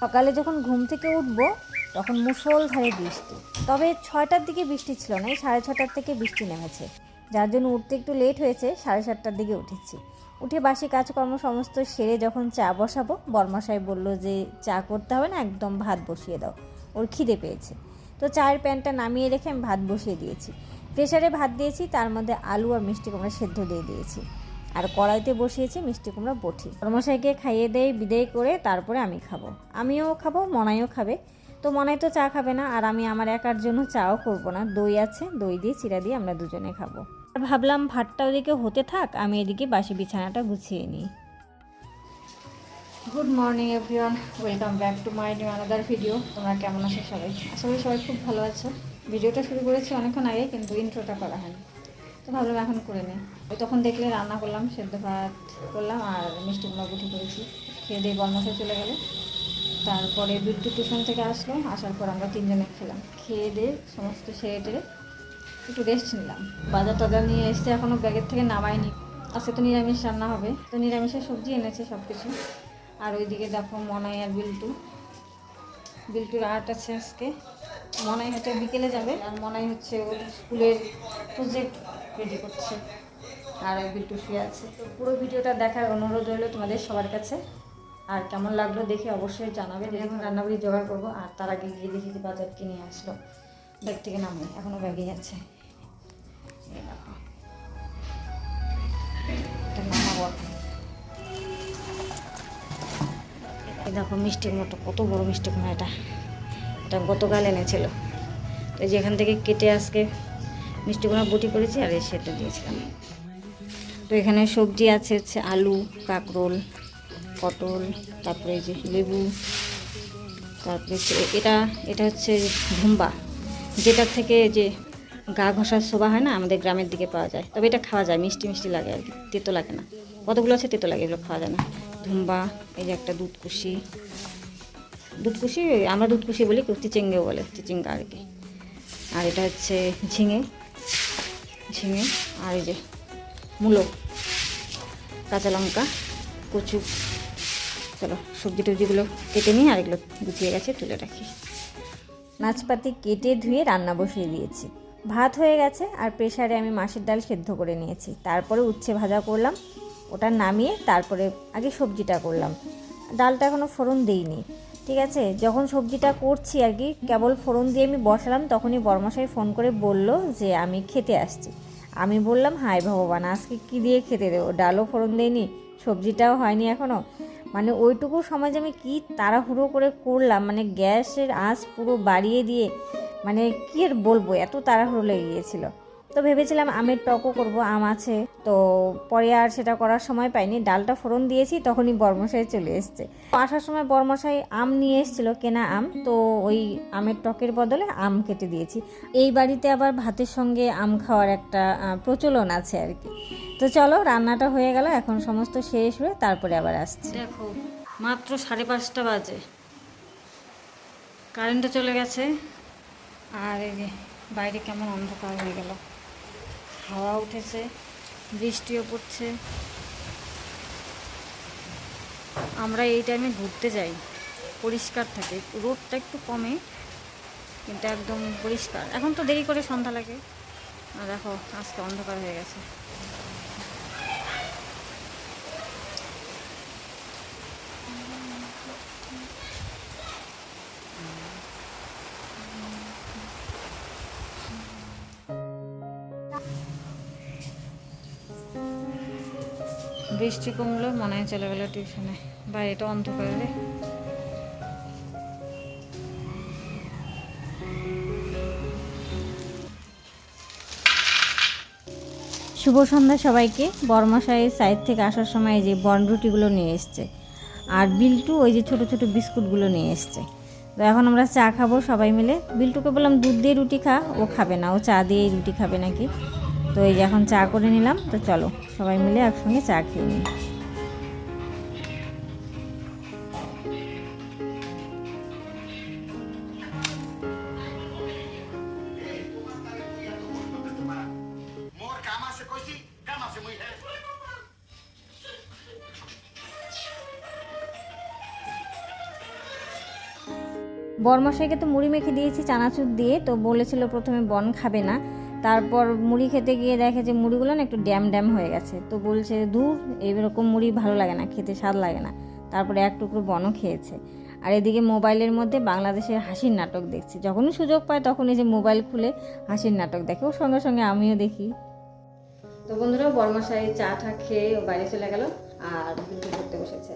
সকালে যখন ঘুম থেকে উঠবো, তখন মুষলধারে বৃষ্টি। তবে ছয়টার দিকে বৃষ্টি ছিল না সাড়ে ছটার থেকে বৃষ্টি নেমেছে। যার জন্য উঠতে একটু লেট হয়েছে, সাড়ে সাতটার দিকে উঠেছি। উঠে বাসি কাজকর্ম সমস্ত সেরে যখন চা বসাবো, বর্মাশাই বলল যে, চা করতে হবে না, একদম ভাত বসিয়ে দাও। ওর খিদে পেয়েছে। তো চায়ের প্যানটা নামিয়ে রেখে আমি ভাত বসিয়ে দিয়েছি। প্রেশারে ভাত দিয়েছি, তার মধ্যে আলু আর মিষ্টি কুমড়া সেদ্ধ দিয়ে দিয়েছি। আর কড়াইতে বসিয়েছি মিষ্টি কুমড়া বটি। কর্মশাইকে খাইয়ে দেয় বিদায় করে তারপরে আমি খাব। আমিও খাব, মনাইও খাবে। তো মনাই তো চা খাবে না, আর আমি আমার একার জন্য চাও করব না। দই আছে, দই দিয়ে চিরা দিয়ে আমরা দুজনে খাব। আর ভাবলাম ভাতটা ওদিকে হতে থাক, আমি এদিকে বাসি বিছানাটা গুছিয়ে নিই। Good morning everyone welcome back to my new another video তোমরা কেমন আছো সবাই? আসলে সবাই খুব ভালো আছো। ভিডিওটা শুরু করেছি অনেকক্ষণ আগে, কিন্তু ইন্ট্রোটা করা হয়নি। ভাবলাম এখন করে নিই ওই তখন দেখলে রান্না করলাম, সেদ্ধ ভাত করলাম আর মিষ্টি কুমড়া গুঠি করেছি। খেয়ে দিয়ে বনমাসে চলে গেলে। তারপরে বিদ্যুৎ টিউশন থেকে আসলো, আসার পর আমরা তিনজনে খেলাম। খেয়ে দিয়ে সমস্ত সেরে টেরে একটু রেস্ট নিলাম। বাজার টাজার নিয়ে এসছে এখনও ব্যাগের থেকে নামাইনি আজকে তো নিরামিষ রান্না হবে। তো নিরামিষের সবজি এনেছে সব কিছু আর ওইদিকে দেখো মনাই আর বিল্টু। বিল্টুর আর্ট আছে আজকে। মনাই হচ্ছে বিকেলে যাবে। আর মনাই হচ্ছে ওর স্কুলের প্রজেক্ট রেডি করছে। আর ওই বিল্টু শুয়ে আছে। তো পুরো ভিডিওটা দেখার অনুরোধ রইল তোমাদের সবার কাছে। আর কেমন লাগল দেখে অবশ্যই জানাবে। এখন রান্নাবাড়ি জোগাড় করব। আর তার আগে গিয়ে দেখি বাজার কিনে আসলো। ব্যাগ থেকে নামে এখনও ব্যাগেই আছে। দেখো। মিষ্টির মতো, কত বড় মিষ্টি এটা। এটা গতকাল এনেছিল। তো যেখান থেকে কেটে আজকে মিষ্টি কুমড়া বটি করেছি আর এই সেটা দিয়েছিলাম। তো এখানে সবজি আছে হচ্ছে আলু, কাঁকরোল, পটল, তারপরে যে লেবু, তারপরে এটা এটা হচ্ছে ধুম্বা যেটার থেকে যে গা ঘষার শোভা হয় না, আমাদের গ্রামের দিকে পাওয়া যায়। তবে এটা খাওয়া যায়, মিষ্টি মিষ্টি লাগে আর কি, তেতো লাগে না। কতগুলো আছে তেতো লাগে, এগুলো খাওয়া যায় না। ধুম্বা এই যে একটা দুধকুশি। দুধকুশি, আমরা দুধকুশি বলি চিচিঙ্গেও বলে চিচিঙ্গা আর কি। আর এটা হচ্ছে ঝিঙে। ঝিঙে আর এই যে মূলো, কাঁচা লঙ্কা, কচু। চলো, সবজি টবজিগুলো কেটে নিই আর এগুলো গুছিয়ে গেছে, তুলে রাখি। নাচপাতি কেটে ধুয়ে রান্না বসিয়ে দিয়েছি। ভাত হয়ে গেছে আর প্রেশারে আমি মাছের ডাল সেদ্ধ করে নিয়েছি। তারপরে উচ্ছে ভাজা করলাম, ওটা নামিয়ে তারপরে আগে সবজিটা করলাম। ডালটা এখনও ফোড়ন দিইনি। ঠিক আছে? যখন সবজিটা করছি আর কি, কেবল ফোড়ন দিয়ে আমি বসালাম, তখনই বরমশাই ফোন করে বলল যে আমি খেতে আসছি। আমি বললাম হাই ভগবান, আজকে কী দিয়ে খেতে দেবো? ডালও ফোড়ন দেয়নি সবজিটাও হয়নি এখনও মানে ওইটুকু সময় যে আমি কী তাড়াহুড়ো করে করলাম মানে গ্যাসের আঁচ পুরো বাড়িয়ে দিয়ে মানে কী আর বলব, এত তাড়াহুড়ো লেগে গিয়েছিল। তো ভেবেছিলাম আমের টকও করব, আম আছে। তো পরে আর সেটা করার সময় পাইনি। ডালটা ফোড়ন দিয়েছি, তখনই বর্মশাই চলে এসছে। আসার সময় বর্মশাই আম নিয়ে এসেছিল, কেনা আম। তো ওই আমের টকের বদলে আম কেটে দিয়েছি। এই বাড়িতে আবার ভাতের সঙ্গে আম খাওয়ার একটা প্রচলন আছে আর কি। তো চলো, রান্নাটা হয়ে গেল, এখন সমস্ত শেষ হয়ে তারপরে আবার আসছি। দেখো, মাত্র সাড়ে পাঁচটা বাজে। কারেন্টটা চলে গেছে। আর বাইরে কেমন অন্ধকার হয়ে গেল। হাওয়া উঠেছে, বৃষ্টিও পড়ছে। আমরা এই টাইমে ঘুরতে যাই, পরিষ্কার থাকে। রোদটা একটু কমে, কিন্তু একদম পরিষ্কার। এখন তো দেরি করে সন্ধ্যা লাগে। দেখো, আজকে অন্ধকার হয়ে গেছে। বৃষ্টি কমলো মনে হয় চলে গেলো টিউশনে। বাইরেটা অন্ধকার রে। শুভ সন্ধ্যা সবাইকে। বর্মশাইয়ের সাইড থেকে আসার সময় যে বন রুটিগুলো নিয়ে এসছে। আর বিল্টু ওই যে ছোট ছোট বিস্কুটগুলো নিয়ে এসছে। তো এখন আমরা চা খাব সবাই মিলে। বিল্টুকে বললাম, দুধ দিয়ে রুটি খা, ও খাবে না। ও চা দিয়েই রুটি খাবে নাকি? তো এই যখন এখন চা করে নিলাম, তো চলো সবাই মিলে একসঙ্গে চা খেয়ে নিই। বরমশাইকে তো মুড়ি মেখে দিয়েছি, চানাচুর দিয়ে, তো বলেছিল প্রথমে বন খাবে না। তারপর মুড়ি খেতে গিয়ে দেখে যে মুড়িগুলো না একটু ড্যাম ড্যাম হয়ে গেছে। তো বলছে দূর এইরকম মুড়ি ভালো লাগে না, খেতে স্বাদ লাগে না। তারপরে এক টুকরো বনও খেয়েছে। আর এদিকে মোবাইলের মধ্যে বাংলাদেশের হাসির নাটক দেখছে। যখনই সুযোগ পায় তখন এই যে মোবাইল খুলে হাসির নাটক দেখে। ওর সঙ্গে সঙ্গে আমিও দেখি। তো বন্ধুরা বর্মাশাই চা টা খেয়ে বাইরে চলে গেল আর ডিউটি করতে বসেছে।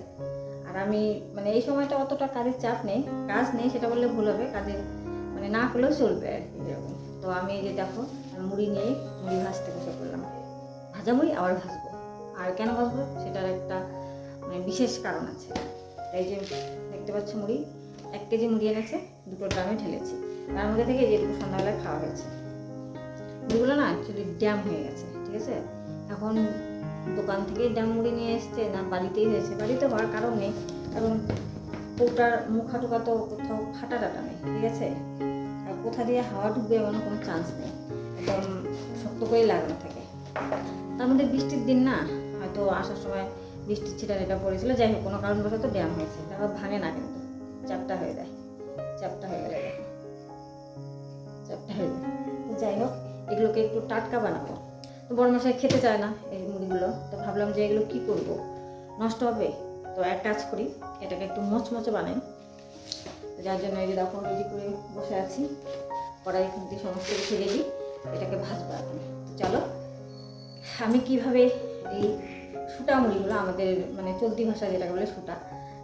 আর আমি মানে এই সময়টা অতটা কাজের চাপ নেই। কাজ নেই, সেটা বললে ভুল হবে। কাজের মানে না করলেও চলবে আর কি তো আমি যে দেখো মুড়ি নিয়ে মুড়ি ভাজতে বসে পড়লাম। ভাজা মুড়ি আবার ভাজবো। আর কেন ভাজবো? সেটার একটা মানে বিশেষ কারণ আছে। এই যে দেখতে পাচ্ছ মুড়ি, এক কেজি মুড়ি এনেছে, দুটো ড্রামে ঢেলেছি। তার মধ্যে থেকে যেটুকু সন্ধ্যাবেলায় খাওয়া হয়েছে। মুড়িগুলো না অ্যাকচুয়ালি ড্যাম হয়ে গেছে, ঠিক আছে? এখন দোকান থেকেই ড্যাম মুড়ি নিয়ে এসছে, না বাড়িতেই হয়েছে। বাড়িতে হওয়ার কারণ নেই, কারণ কৌটার মুখা টুকা তো কোথাও ফাটা টাটা নেই, ঠিক আছে? আর কোথা দিয়ে হাওয়া ঢুকবে এমন কোনো চান্স নেই। একদম শক্ত করেই লাগানো থাকে। তার মধ্যে বৃষ্টির দিন না, হয়তো আসার সময় বৃষ্টির ছিটা এটা পড়েছিল, যাই হোক, কোনো কারণবশত ব্যায়াম হয়েছে। তারপর ভাঙে না কিন্তু, চাপটা হয়ে যায়, চাপটা হয়ে গেলে চাপটা হয়ে যায়। যাই হোক, এগুলোকে একটু টাটকা বানাবো। তো বড় মশাই খেতে চায় না এই মুড়িগুলো তো ভাবলাম যে এগুলো কি করব? নষ্ট হবে? তো এক কাজ করি, এটাকে একটু মচমচে বানাই। যার জন্য এই যে দেখো, রেডি করে বসে আছি। কড়াই খুঁটি সমস্ত কিছু রেডি এটাকে ভাজবো চলো। আমি কীভাবে এই সুটা মুড়িগুলো আমাদের মানে চলতি ভাষা যেটাকে বলে সুটা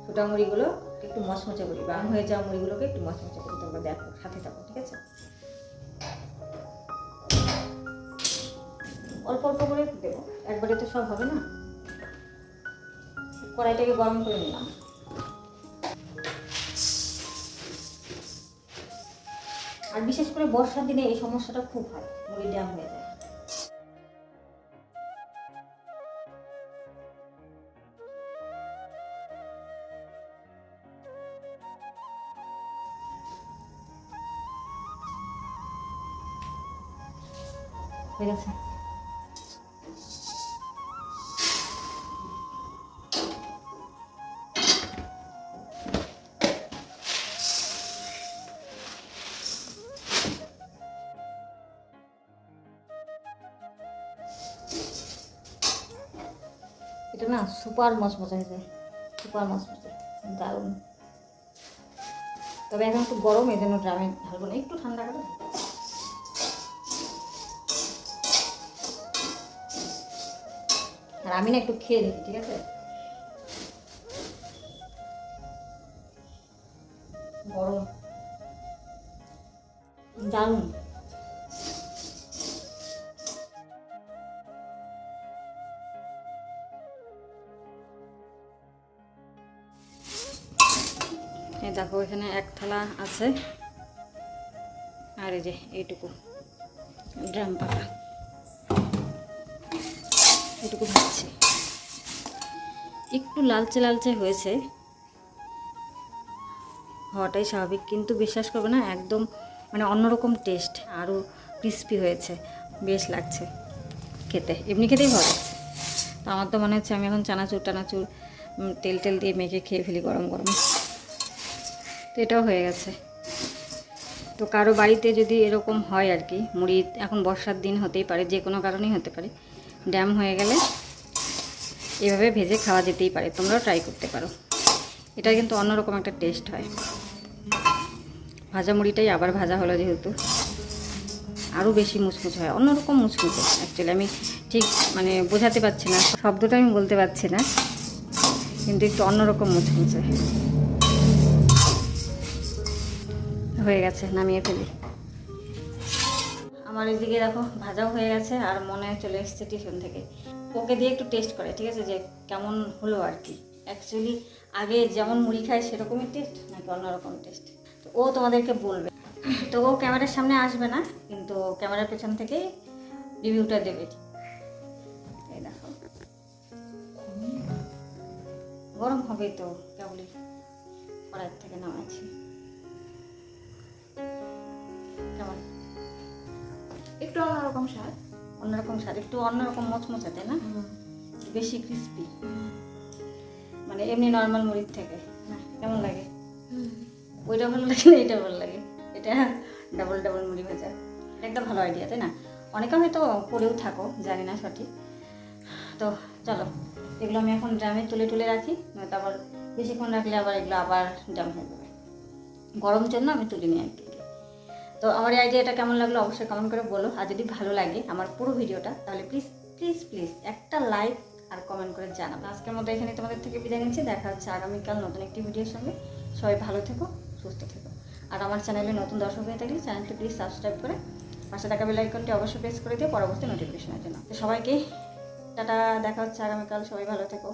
সুটা মুড়িগুলো একটু মচমচে করি বা হয়ে যাওয়া মুড়িগুলোকে একটু মচমচে করি। তোমরা দেখো, সাথে থাকো, ঠিক আছে? অল্প অল্প করে দেবো। একবারে তো সব হবে না? কড়াইটাকে গরম করে নিলাম। আর বিশেষ করে বর্ষার দিনে এই সমস্যাটা খুব হয় মুড়ি ড্যাম হয়ে যায়। হয়ে গেছে। এটা না সুপার মচমচে হয়েছে সুপার মচমচে দারুণ। তবে এখন একটু গরম, এই জন্য ড্রামে ঢালবো না, একটু ঠান্ডা করে। আর আমি না একটু খেয়ে নিই, ঠিক আছে? গরম। দারুণ। দেখো, এখানে এক থালা আছে। আর এই যে এইটুকু ড্রাম পাকা এটুকু ভাজছি। একটু লালচে লালচে হয়েছে। হওয়াটাই স্বাভাবিক, কিন্তু বিশ্বাস করবে না, একদম মানে অন্যরকম টেস্ট আরও ক্রিস্পি হয়েছে। বেশ লাগছে খেতে। এমনি খেতেই ভালো লাগছে। তো আমার তো মনে হচ্ছে আমি এখন চানাচুর টানাচুর তেল টেল দিয়ে মেখে খেয়ে ফেলি গরম গরম। তো এটাও হয়ে গেছে। তো কারও বাড়িতে যদি এরকম হয় আর কি, মুড়ি এখন বর্ষার দিন হতেই পারে, যে কোনো কারণেই হতে পারে, ড্যাম হয়ে গেলে এভাবে ভেজে খাওয়া যেতেই পারে, তোমরাও ট্রাই করতে পারো। এটা কিন্তু অন্যরকম একটা টেস্ট হয়। ভাজা মুড়িটাই আবার ভাজা হলো যেহেতু। আরও বেশি মুচমুচ হয়, অন্যরকম মুচমুচে অ্যাকচুয়ালি আমি ঠিক মানে বোঝাতে পারছি না, শব্দটা আমি বলতে পারছি না, কিন্তু একটু অন্যরকম মুচমুচে হয়ে গেছে, নামিয়ে ফেলি। আমার এদিকে দেখো, ভাজাও হয়ে গেছে আর মনে চলে এসেছে টিফিন থেকে। ওকে দিয়ে একটু টেস্ট করে, ঠিক আছে? যে কেমন হলো আর কি। অ্যাকচুয়ালি আগে যেমন মুড়ি খায় সেরকমই টেস্ট নাকি অন্যরকম টেস্ট তো ও তোমাদেরকে বলবে। তো ও ক্যামেরার সামনে আসবে না, কিন্তু ক্যামেরার পেছন থেকেই রিভিউটা দেবে। এই দেখো। গরম হবেই তো, কেবলই। কড়াই থেকে নামাচ্ছি। একটু অন্যরকম স্বাদ। অন্যরকম স্বাদ একটু অন্যরকম মচমচে তাই না? বেশি ক্রিস্পি মানে এমনি নর্মাল মুড়ির থেকে। কেমন লাগে? ওইটা ভালো লাগে না এটা ভালো লাগে। এটা ডাবল ডাবল মুড়ি ভাজা। এটা একটা ভালো আইডিয়া তাই না? অনেকে হয়তো করেও থাকো জানি না সঠিক। তো চলো এগুলো আমি এখন ড্রামে তুলে তুলে রাখি নয়তো আবার বেশিক্ষণ রাখলে আবার এগুলো আবার ড্রাম হয়ে যাবে। গরম জন্য আমি তুলে নিই আর কি। তো আমার এই আইডিয়াটা কেমন লাগল অবশ্যই কমেন্ট করে বলো। আর যদি ভালো লাগে আমার পুরো ভিডিওটা, তাহলে প্লিজ প্লিজ প্লিজ একটা লাইক আর কমেন্ট করে জানাব। আজকের মতো এখানে তোমাদের থেকে বিদায় নিচ্ছি। দেখা হচ্ছে আগামীকাল নতুন একটি ভিডিওর সঙ্গে। সবাই ভালো থেকো, সুস্থ থেকো। আর আমার চ্যানেলে নতুন দর্শক হয়ে থাকলে চ্যানেলটি প্লিজ সাবস্ক্রাইব করে পাশে থাকা বেল আইকনটি অবশ্যই প্রেস করে দিও পরবর্তী নোটিফিকেশনের জন্য। তো সবাইকে, টাটা, দেখা হচ্ছে আগামীকাল। সবাই ভালো থেকো।